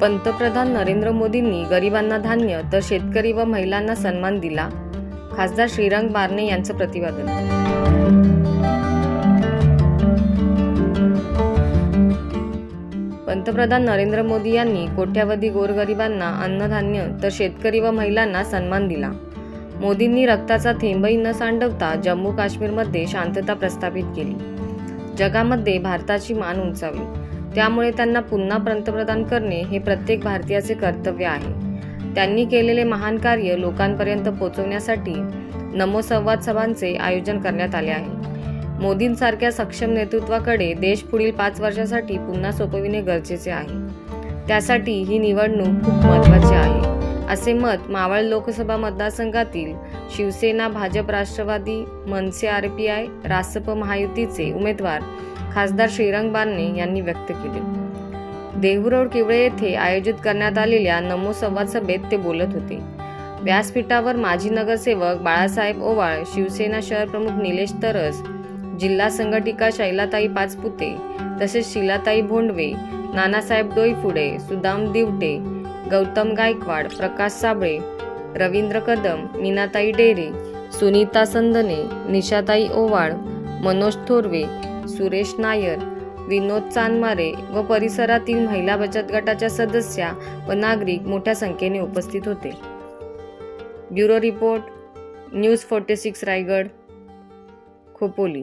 पंतप्रधान नरेंद्र मोदींनी गरिबांना धान्य तर शेतकरी व महिलांना सन्मान दिला. खासदार श्रीरंग बारणे यांचं प्रतिपादन. पंतप्रधान नरेंद्र मोदी यांनी कोट्यावधी गोरगरिबांना अन्नधान्य तर शेतकरी व महिलांना सन्मान दिला. मोदींनी रक्ताचा थेंबही न सांडवता जम्मू काश्मीरमध्ये शांतता प्रस्थापित केली. जगामध्ये भारताची मान उंचावली त्यामुळे त्यांना पुन्हा पंतप्रधान करणे हे प्रत्येक भारतीयाचे कर्तव्य आहे. त्यांनी केलेले महान कार्य लोकांपर्यंत पोहोचवण्यासाठी नमो संवाद सभांचे आयोजन करण्यात आले आहे. मोदींसारख्या सक्षम नेतृत्वाकडे देश पुढील पाच वर्षासाठी पुन्हा सोपविणे गरजेचे आहे. त्यासाठी ही निवडणूक खूप महत्त्वाची आहे. असे मत मावळ लोकसभा मतदारसंघातील Shiv Sena Bhajap Rashtrawadi Manse R P I Rasap महायुतीचे उमेदवार खासदार श्रीरंग बारणे यांनी व्यक्त केले. देहूरोड किवळे येथे आयोजित करण्यात आलेल्या नमो संवाद सभेत ते बोलत होते. व्यासपीठावर माजी नगरसेवक बाळासाहेब ओवाळ शिवसेना शहर प्रमुख निलेश तरस जिल्हा संघटिका शैलाताई पाचपुते तसेच शिलाताई भोंडवे नानासाहेब डोईफुडे सुदाम दिवटे गौतम गायकवाड प्रकाश साबळे रवींद्र कदम मीनाताई डेरे सुनीता संदने निशाताई ओवाळ मनोज थोरवे सुरेश नायर विनोद चांदमारे व परिसरातील महिला बचत गटाच्या सदस्या व नागरिक मोठ्या संख्येने उपस्थित होते. Bureau report news forty six Raigad Khopoli.